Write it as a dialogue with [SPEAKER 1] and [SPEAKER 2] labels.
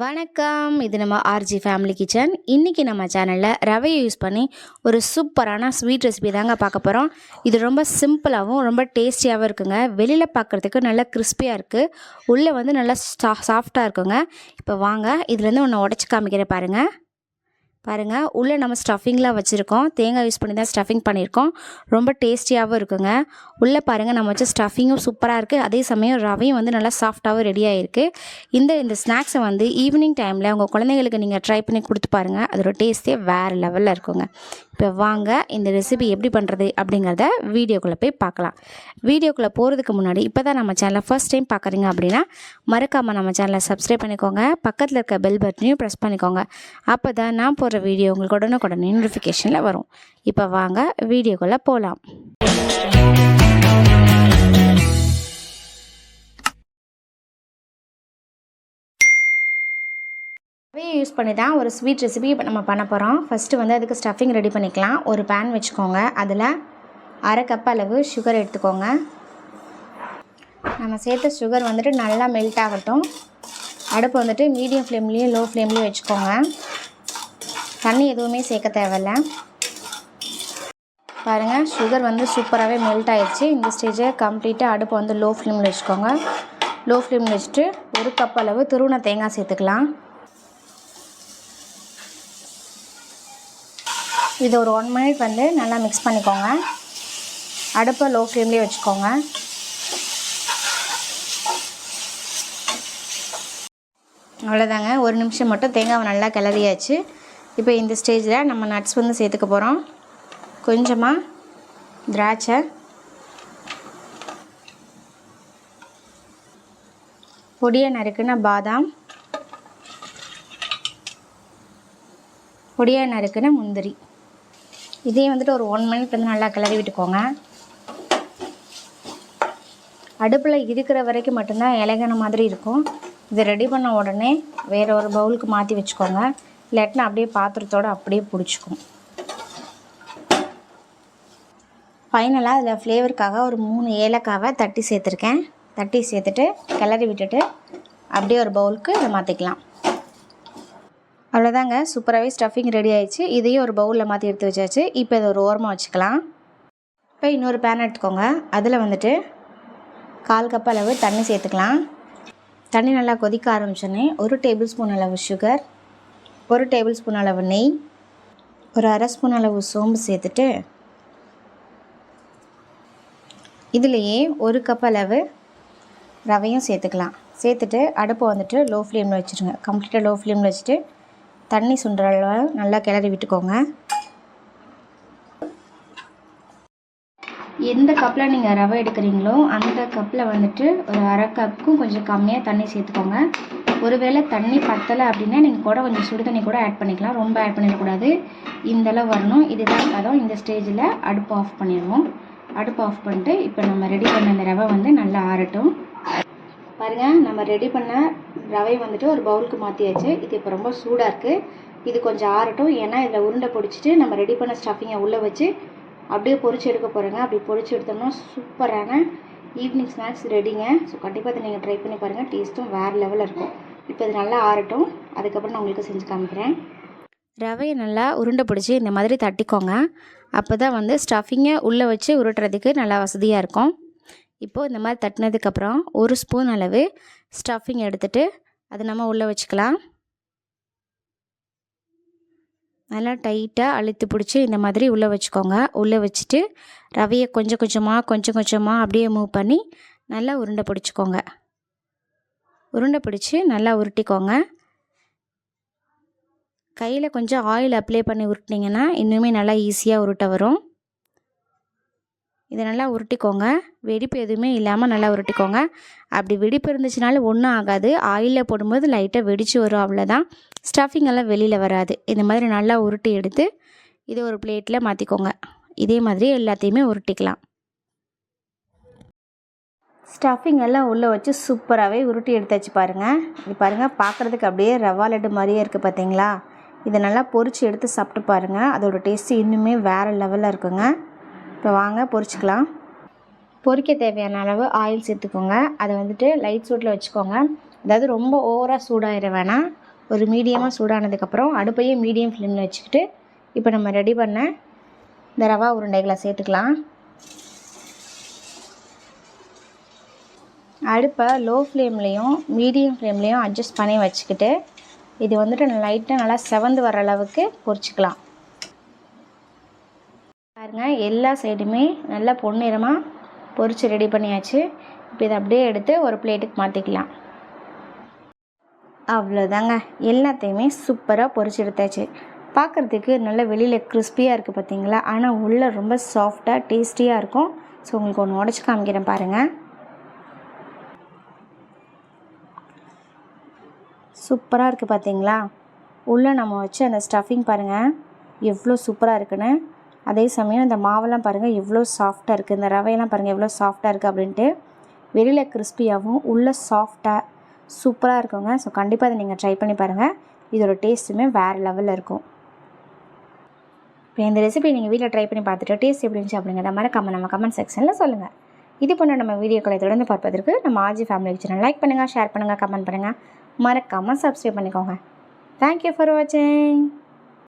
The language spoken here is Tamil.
[SPEAKER 1] வணக்கம் இது நம்ம ஆர்ஜி ஃபேமிலி கிச்சன் இன்றைக்கி நம்ம சேனலில் ரவையை யூஸ் பண்ணி ஒரு சூப்பரான ஸ்வீட் ரெசிபி தாங்க பார்க்க போகிறோம் இது ரொம்ப சிம்பிளாகவும் ரொம்ப டேஸ்டியாகவும் இருக்குங்க வெளியில் பார்க்குறதுக்கு நல்லா கிறிஸ்பியாக இருக்குது உள்ளே வந்து நல்லா சா சாஃப்டாக இருக்குங்க இப்போ வாங்க இதுலேருந்து ஒன்று உடச்சி காமிக்கிறேன் பாருங்கள் பாருங்கள் உள்ளே நம்ம ஸ்டஃபிங்லாம் வச்சுருக்கோம் தேங்காய் யூஸ் பண்ணி தான் ஸ்டஃபிங் பண்ணியிருக்கோம் ரொம்ப டேஸ்டியாகவும் இருக்குங்க உள்ளே பாருங்கள் நம்ம வச்ச ஸ்டஃபிங்கும் சூப்பராக இருக்குது அதே சமயம் ரவையும் வந்து நல்லா சாஃப்டாகவும் ரெடி ஆகிருக்கு இந்த இந்த ஸ்நாக்ஸை வந்து ஈவினிங் டைமில் உங்கள் குழந்தைங்களுக்கு நீங்கள் ட்ரை பண்ணி கொடுத்து பாருங்கள் அதோட டேஸ்ட்டே வேறு லெவலில் இருக்குங்க இப்போ வாங்க இந்த ரெசிபி எப்படி பண்ணுறது அப்படிங்கிறத வீடியோக்குள்ளே போய் பார்க்கலாம் வீடியோக்குள்ளே போகிறதுக்கு முன்னாடி இப்போ தான் நம்ம சேனலை ஃபஸ்ட் டைம் பார்க்குறீங்க அப்படின்னா மறக்காமல் நம்ம சேனலை சப்ஸ்கிரைப் பண்ணிக்கோங்க பக்கத்தில் இருக்க பெல் பட்டனையும் ப்ரெஸ் பண்ணிக்கோங்க அப்போ தான் நான் போடுற வீடியோ உங்களுக்கு உடனுக்குடனே நோட்டிஃபிகேஷனில் வரும் இப்போ வாங்க வீடியோக்குள்ளே போகலாம் யூஸ் பண்ணி தான் ஒரு ஸ்வீட் ரெசிபி இப்போ நம்ம பண்ண போகிறோம் ஃபஸ்ட்டு வந்து அதுக்கு ஸ்டஃபிங் ரெடி பண்ணிக்கலாம் ஒரு பேன் வச்சுக்கோங்க அதில் அரை கப் அளவு சுகர் எடுத்துக்கோங்க நம்ம சேர்த்த சுகர் வந்துட்டு நல்லா மெல்ட் ஆகட்டும் அடுப்பு வந்துட்டு மீடியம் ஃப்ளேம்லேயும் லோ ஃப்ளேம்லேயும் வச்சுக்கோங்க தண்ணி எதுவுமே சேர்க்க தேவையில்ல பாருங்கள் சுகர் வந்து சூப்பராகவே மெல்ட் ஆயிடுச்சு இந்த ஸ்டேஜை கம்ப்ளீட்டாக அடுப்பு வந்து லோ ஃப்ளேமில் வச்சுக்கோங்க லோ ஃப்ளேமில் வச்சுட்டு ஒரு கப் அளவு துருவன தேங்காய் சேர்த்துக்கலாம் இது ஒரு ஒன் மினிட் வந்து நல்லா மிக்ஸ் பண்ணிக்கோங்க அடுப்பை லோ ஃப்ளேம்லேயே வச்சுக்கோங்க அவ்வளோதாங்க ஒரு நிமிஷம் மட்டும் தேங்காவை நல்லா கிளறியாச்சு இப்போ இந்த ஸ்டேஜில் நம்ம நட்ஸ் வந்து சேர்த்துக்க போகிறோம் கொஞ்சமாக திராட்சை பொடியை நறுக்குன பாதாம் பொடியை நறுக்குன முந்திரி இதே வந்துட்டு ஒரு ஒன் மினிட் வந்து நல்லா கிளறி விட்டுக்கோங்க அடுப்பில் இருக்கிற வரைக்கும் மட்டும்தான் இலகின மாதிரி இருக்கும் இதை ரெடி பண்ண உடனே வேறு ஒரு பவுலுக்கு மாற்றி வச்சுக்கோங்க இல்லாட்டினா அப்படியே பாத்திரத்தோடு அப்படியே பிடிச்சிக்கும் ஃபைனலாக அதில் ஃப்ளேவருக்காக ஒரு மூணு ஏலக்காவை தட்டி சேர்த்துருக்கேன் தட்டி சேர்த்துட்டு கிளறி விட்டுட்டு அப்படியே ஒரு பவுலுக்கு இதை மாற்றிக்கலாம் அவ்வளோதாங்க சூப்பராகவே ஸ்டஃபிங் ரெடி ஆயிடுச்சு இதையும் ஒரு பவுலில் மாற்றி எடுத்து வச்சாச்சு இப்போ இதை ஒரு ஓரமாக வச்சுக்கலாம் இப்போ இன்னொரு பேன் எடுத்துக்கோங்க அதில் வந்துட்டு கால் கப் அளவு தண்ணி சேர்த்துக்கலாம் தண்ணி நல்லா கொதிக்க ஆரம்பிச்சோன்னே ஒரு டேபிள் ஸ்பூன் அளவு சுகர் ஒரு டேபிள் ஸ்பூன் அளவு நெய் ஒரு அரை ஸ்பூன் அளவு சோம்பு சேர்த்துட்டு இதுலேயே ஒரு கப் அளவு ரவையும் சேர்த்துக்கலாம் சேர்த்துட்டு அடுப்பை வந்துட்டு லோ ஃப்ளேமில் வச்சுருங்க கம்ப்ளீட்டாக லோ ஃப்ளேமில் வச்சுட்டு தண்ணி சுண்டுற நல்லா கிளறி விட்டுக்கோங்க கப்பில் நீங்கள் ரவை எடுக்கிறீங்களோ அந்த கப்பில் வந்துட்டு ஒரு அரை கப்புக்கும் கொஞ்சம் கம்மியாக தண்ணி சேர்த்துக்கோங்க ஒருவேளை தண்ணி பத்தலை அப்படின்னா நீங்கள் கூட கொஞ்சம் சுடு தண்ணி கூட ஆட் பண்ணிக்கலாம் ரொம்ப ஆட் பண்ணிடக்கூடாது இந்தளவு வரணும் இதுதான் பதம் இந்த ஸ்டேஜில் அடுப்பு ஆஃப் பண்ணிடுவோம் அடுப்பு ஆஃப் பண்ணிட்டு இப்போ நம்ம ரெடி பண்ண அந்த ரவை வந்து நல்லா ஆறட்டும் பாருங்கள் நம்ம ரெடி பண்ண ரவை வந்துட்டு ஒரு பவுலுக்கு மாற்றியாச்சு இது இப்போ ரொம்ப சூடாக இருக்குது இது கொஞ்சம் ஆறட்டும் ஏன்னா இதில் உருண்டை பிடிச்சிட்டு நம்ம ரெடி பண்ண ஸ்டஃபிங்கை உள்ளே வச்சு அப்படியே பொறிச்சு எடுக்க போகிறேங்க அப்படி பொறிச்சு எடுத்தோம்னா சூப்பரான ஈவினிங் ஸ்நாக்ஸ் ரெடிங்க ஸோ கண்டிப்பாக இதை நீங்கள் ட்ரை பண்ணி பாருங்கள் டேஸ்ட்டும் வேறு லெவலில் இருக்கும் இப்போ இது நல்லா ஆறட்டும் அதுக்கப்புறம் நான் உங்களுக்கு செஞ்சு காமிக்கிறேன் ரவையை நல்லா உருண்டை பிடிச்சி இந்த மாதிரி தட்டிக்கோங்க அப்போ தான் வந்து ஸ்டஃபிங்கை உள்ளே வச்சு உருட்டுறதுக்கு நல்லா வசதியாக இருக்கும் இப்போது இந்த மாதிரி தட்டினதுக்கப்புறம் ஒரு ஸ்பூன் அளவு ஸ்டஃபிங் எடுத்துகிட்டு அது நம்ம உள்ளே வச்சுக்கலாம் நல்லா டைட்டாக அழுத்து பிடிச்சி இந்த மாதிரி உள்ளே வச்சுக்கோங்க உள்ளே வச்சுட்டு ரவையை கொஞ்சம் கொஞ்சமாக கொஞ்சம் கொஞ்சமாக அப்படியே மூவ் பண்ணி நல்லா உருண்டை பிடிச்சிக்கோங்க உருண்டை பிடிச்சி நல்லா உருட்டிக்கோங்க கையில் கொஞ்சம் ஆயில் அப்ளை பண்ணி உருட்டினீங்கன்னா இன்னுமே நல்லா ஈஸியாக உருட்ட வரும் இதை நல்லா உருட்டிக்கோங்க வெடிப்பு எதுவுமே இல்லாமல் நல்லா உருட்டிக்கோங்க அப்படி வெடிப்பு இருந்துச்சுனாலும் ஒன்றும் ஆகாது ஆயிலில் போடும்போது லைட்டாக வெடிச்சு வரும் அவ்வளோதான் ஸ்டஃபிங் எல்லாம் வெளியில் வராது இந்த மாதிரி நல்லா உருட்டி எடுத்து இதை ஒரு பிளேட்டில் மாற்றிக்கோங்க இதே மாதிரி எல்லாத்தையுமே உருட்டிக்கலாம் ஸ்டஃபிங் எல்லாம் உள்ளே வச்சு சூப்பராகவே உருட்டி எடுத்தாச்சு பாருங்கள் இது பாருங்கள் பார்க்குறதுக்கு அப்படியே ரவா லட்டு மாதிரியே இருக்குது பார்த்தீங்களா இதை நல்லா பொறிச்சு எடுத்து சாப்பிட்டு பாருங்கள் அதோடய டேஸ்ட்டு இன்னுமே வேறு லெவலில் இருக்குங்க இப்போ வாங்க பொறிச்சிக்கலாம் பொறிக்க தேவையான அளவு ஆயில் சேர்த்துக்கோங்க அதை வந்துட்டு லைட் சூட்டில் வச்சுக்கோங்க அதாவது ரொம்ப ஓவராக சூடாகிட வேணாம் ஒரு மீடியமாக சூடானதுக்கப்புறம் அடுப்பையே மீடியம் ஃப்ளேமில் வச்சுக்கிட்டு இப்போ நம்ம ரெடி பண்ண இந்த ரவா உருண்டைகளை சேர்த்துக்கலாம் அடுப்பை லோ ஃப்ளேம்லேயும் மீடியம் ஃப்ளேம்லேயும் அட்ஜஸ்ட் பண்ணி வச்சுக்கிட்டு இது வந்துட்டு லைட்டாக நல்லா செவந்து வர அளவுக்கு பொரிச்சிக்கலாம் பாருங்கள் எல்லா சைடுமே நல்லா பொன்னிறமாக பொரிச்சு ரெடி பண்ணியாச்சு இப்போ இதை அப்படியே எடுத்து ஒரு பிளேட்டுக்கு மாற்றிக்கலாம் அவ்வளோதாங்க எல்லாத்தையுமே சூப்பராக பொரிச்சு எடுத்தாச்சு பார்க்குறதுக்கு நல்லா வெளியில் கிறிஸ்பியாக இருக்குது பார்த்தீங்களா ஆனால் உள்ளே ரொம்ப சாஃப்டாக டேஸ்டியாக இருக்கும் ஸோ உங்களுக்கு ஒன்று உடச்சி காமிக்கிறேன் பாருங்கள் சூப்பராக இருக்குது பார்த்தீங்களா உள்ளே நம்ம வச்சு அந்த ஸ்டஃபிங் பாருங்கள் எவ்வளோ சூப்பராக இருக்குன்னு அதே சமயம் இந்த மாவெல்லாம் பாருங்கள் எவ்வளோ சாஃப்டாக இருக்குது இந்த ரவையெல்லாம் பாருங்கள் எவ்வளோ சாஃப்டாக இருக்குது அப்படின்ட்டு வெளியில் கிறிஸ்பியாகவும் உள்ளே சாஃப்டாக சூப்பராக இருக்குங்க ஸோ கண்டிப்பாக அதை நீங்கள் ட்ரை பண்ணி பாருங்கள் இதோட டேஸ்ட்டுமே வேறு லெவலில் இருக்கும் இப்போ இந்த ரெசிபி நீங்கள் வீட்டில் ட்ரை பண்ணி பார்த்துட்டு டேஸ்ட் எப்படி இருந்துச்சு அப்படிங்கிற மாதிரி கம்ம நம்ம கமெண்ட் செக்ஷனில் சொல்லுங்கள் இது போன்ற நம்ம வீடியோக்களை தொடர்ந்து பார்ப்பதற்கு நம்ம ஆஜி ஃபேமிலி சேனல் லைக் பண்ணுங்கள் ஷேர் பண்ணுங்கள் கமெண்ட் பண்ணுங்கள் மறக்காமல் சப்ஸ்கிரைப் பண்ணிக்கோங்க தேங்க்யூ ஃபார் வாட்சிங்